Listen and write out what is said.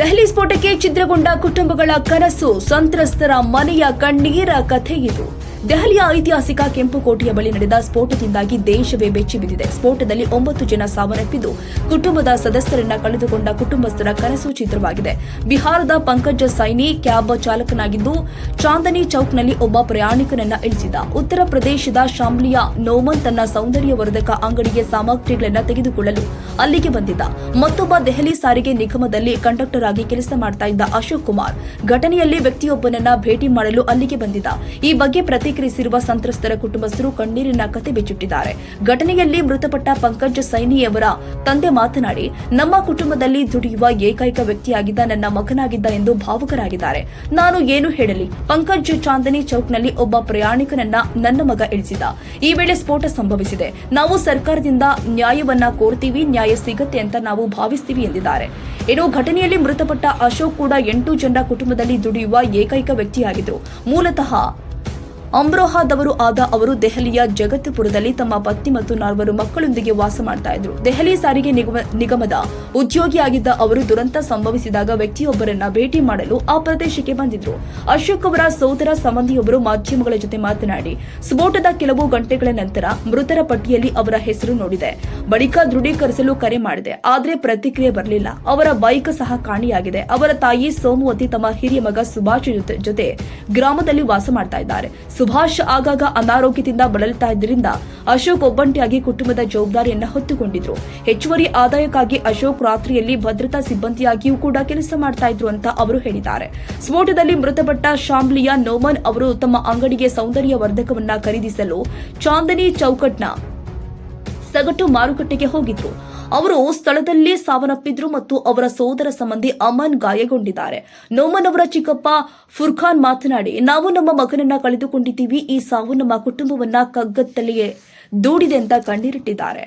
ದೆಹಲಿ ಸ್ಫೋಟಕ್ಕೆ ಛಿದ್ರಗೊಂಡ ಕುಟುಂಬಗಳ ಕನಸು, ಸಂತ್ರಸ್ತರ ಮನೆಯ ಕಣ್ಣೀರ ಕಥೆ ಇದು. ದೆಹಲಿಯ ಐತಿಹಾಸಿಕ ಕೆಂಪುಕೋಟೆಯ ಬಳಿ ನಡೆದ ಸ್ಫೋಟದಿಂದಾಗಿ ದೇಶವೇ ಬೆಚ್ಚಿ ಬಿದ್ದಿದೆ. ಸ್ಫೋಟದಲ್ಲಿ ಒಂಬತ್ತು ಜನ ಸಾವನ್ನಪ್ಪಿದ್ದು, ಕುಟುಂಬದ ಸದಸ್ಯರನ್ನ ಕಳೆದುಕೊಂಡ ಕುಟುಂಬಸ್ಥರ ಕನಸು ಚಿತ್ರವಾಗಿದೆ. ಬಿಹಾರದ ಪಂಕಜ ಸೈನಿ ಕ್ಯಾಬ್ ಚಾಲಕನಾಗಿದ್ದು, ಚಾಂದನಿ ಚೌಕ್ನಲ್ಲಿ ಒಬ್ಬ ಪ್ರಯಾಣಿಕನನ್ನ ಇಳಿಸಿದ. ಉತ್ತರ ಪ್ರದೇಶದ ಶಾಮ್ಲಿಯ ನೋಮನ್ ತನ್ನ ಸೌಂದರ್ಯವರ್ಧಕ ಅಂಗಡಿಗೆ ಸಾಮಗ್ರಿಗಳನ್ನು ತೆಗೆದುಕೊಳ್ಳಲು ಅಲ್ಲಿಗೆ ಬಂದಿದ್ದ. ಮತ್ತೊಬ್ಬ ದೆಹಲಿ ಸಾರಿಗೆ ನಿಗಮದಲ್ಲಿ ಕಂಡಕ್ಟರ್ ಆಗಿ ಕೆಲಸ ಮಾಡ್ತಾ ಇದ್ದ ಅಶೋಕ್ ಕುಮಾರ್. ಘಟನೆಯಲ್ಲಿ ವ್ಯಕ್ತಿಯೊಬ್ಬನನ್ನ ಭೇಟಿ ಮಾಡಲು ಅಲ್ಲಿಗೆ ಬಂದಿದ್ದ. ಈ ಬಗ್ಗೆ ಪ್ರತಿಕ್ರಿಯಿಸಿರುವ ಸಂತ್ರಸ್ತರ ಕುಟುಂಬಸ್ಥರು ಕಣ್ಣೀರಿನ ಕತೆ ಬಿಚ್ಚಿಟ್ಟಿದ್ದಾರೆ. ಘಟನೆಯಲ್ಲಿ ಮೃತಪಟ್ಟ ಪಂಕಜ್ ಸೈನಿಯವರ ತಂದೆ ಮಾತನಾಡಿ, ನಮ್ಮ ಕುಟುಂಬದಲ್ಲಿ ದುಡಿಯುವ ಏಕೈಕ ವ್ಯಕ್ತಿಯಾಗಿದ್ದ ನನ್ನ ಮಗನಾಗಿದ್ದ ಎಂದು ಭಾವುಕರಾಗಿದ್ದಾರೆ. ನಾನು ಏನು ಹೇಳಲಿ? ಪಂಕಜ್ ಚಾಂದನಿ ಚೌಕ್ನಲ್ಲಿ ಒಬ್ಬ ಪ್ರಯಾಣಿಕನನ್ನ ನನ್ನ ಮಗ ಇಳಿಸಿದ ಈ ವೇಳೆ ಸ್ಫೋಟ ಸಂಭವಿಸಿದೆ. ನಾವು ಸರ್ಕಾರದಿಂದ ನ್ಯಾಯವನ್ನ ಕೋರ್ತೀವಿ, ನ್ಯಾಯ ಸಿಗತ್ತೆ ಅಂತ ನಾವು ಭಾವಿಸ್ತೀವಿ ಎಂದಿದ್ದಾರೆ. ಇನ್ನು ಘಟನೆಯಲ್ಲಿ ಮೃತಪಟ್ಟ ಅಶೋಕ್ ಕೂಡ ಎಂಟು ಜನರ ಕುಟುಂಬದಲ್ಲಿ ದುಡಿಯುವ ಏಕೈಕ ವ್ಯಕ್ತಿಯಾಗಿದ್ದರು ಮೂಲತಃ ಅಮ್ರೋಹಾದವರು ಆದ ಅವರು ದೆಹಲಿಯ ಜಗತ್ಪುರದಲ್ಲಿ ತಮ್ಮ ಪತ್ನಿ ಮತ್ತು ನಾಲ್ವರು ಮಕ್ಕಳೊಂದಿಗೆ ವಾಸ ಮಾಡ್ತಾ ಇದ್ರು. ದೆಹಲಿ ಸಾರಿಗೆ ನಿಗಮ ನಿಗಮದ ಉದ್ಯೋಗಿಯಾಗಿದ್ದ ಅವರು ದುರಂತ ಸಂಭವಿಸಿದಾಗ ವ್ಯಕ್ತಿಯೊಬ್ಬರನ್ನ ಭೇಟಿ ಮಾಡಲು ಆ ಪ್ರದೇಶಕ್ಕೆ ಬಂದಿದ್ರು. ಅಶೋಕ್ ಅವರ ಸೋದರ ಸಂಬಂಧಿಯೊಬ್ಬರು ಮಾಧ್ಯಮಗಳ ಜೊತೆ ಮಾತನಾಡಿ, ಸ್ಫೋಟದ ಕೆಲವು ಗಂಟೆಗಳ ನಂತರ ಮೃತರ ಪಟ್ಟಿಯಲ್ಲಿ ಅವರ ಹೆಸರು ನೋಡಿದೆ. ಬಳಿಕ ದೃಢೀಕರಿಸಲು ಕರೆ ಮಾಡಿದೆ, ಆದರೆ ಪ್ರತಿಕ್ರಿಯೆ ಬರಲಿಲ್ಲ. ಅವರ ಬೈಕ್ ಸಹ ಕಾಣಿಯಾಗಿದೆ. ಅವರ ತಾಯಿ ಸೋಮವತಿ ತಮ್ಮ ಹಿರಿಯ ಮಗ ಸುಭಾಷ್ ಜೊತೆ ಗ್ರಾಮದಲ್ಲಿ ವಾಸ ಮಾಡ್ತಾ ಇದ್ದಾರೆ. ಸುಭಾಷ್ ಆಗಾಗ ಅನಾರೋಗ್ಯದಿಂದ ಬಳಲುತ್ತಾ ಇದ್ದರಿಂದ ಅಶೋಕ್ ಒಬ್ಬಂಟಿಯಾಗಿ ಕುಟುಂಬದ ಜವಾಬ್ದಾರಿಯನ್ನು ಹೊತ್ತುಕೊಂಡಿದ್ರು. ಹೆಚ್ಚುವರಿ ಆದಾಯಕ್ಕಾಗಿ ಅಶೋಕ್ ರಾತ್ರಿಯಲ್ಲಿ ಭದ್ರತಾ ಸಿಬ್ಬಂದಿಯಾಗಿಯೂ ಕೂಡ ಕೆಲಸ ಮಾಡ್ತಾ ಇದ್ರು ಅಂತ ಅವರು ಹೇಳಿದ್ದಾರೆ. ಸ್ಫೋಟದಲ್ಲಿ ಮೃತಪಟ್ಟ ಶಾಮ್ಲಿಯ ನೋಮನ್ ಅವರು ತಮ್ಮ ಅಂಗಡಿಗೆ ಸೌಂದರ್ಯ ವರ್ಧಕವನ್ನ ಖರೀದಿಸಲು ಚಾಂದನಿ ಚೌಕಟ್ನ ಸಗಟು ಮಾರುಕಟ್ಟೆಗೆ ಹೋಗಿದ್ರು. ಅವರು ಸ್ಥಳದಲ್ಲೇ ಸಾವನ್ನಪ್ಪಿದ್ರು ಮತ್ತು ಅವರ ಸೋದರ ಸಂಬಂಧಿ ಅಮನ್ ಗಾಯಗೊಂಡಿದ್ದಾರೆ. ನೋಮನ್ ಅವರ ಚಿಕ್ಕಪ್ಪ ಫುರ್ಖಾನ್ ಮಾತನಾಡಿ, ನಾವು ನಮ್ಮ ಮಗನನ್ನ ಕಳೆದುಕೊಂಡಿದ್ದೀವಿ. ಈ ಸಾವು ನಮ್ಮ ಕುಟುಂಬವನ್ನ ಕಗ್ಗತ್ತಲೆಯೇ ದೂಡಿದೆ ಅಂತ ಕಣ್ಣೀರಿಟ್ಟಿದ್ದಾರೆ.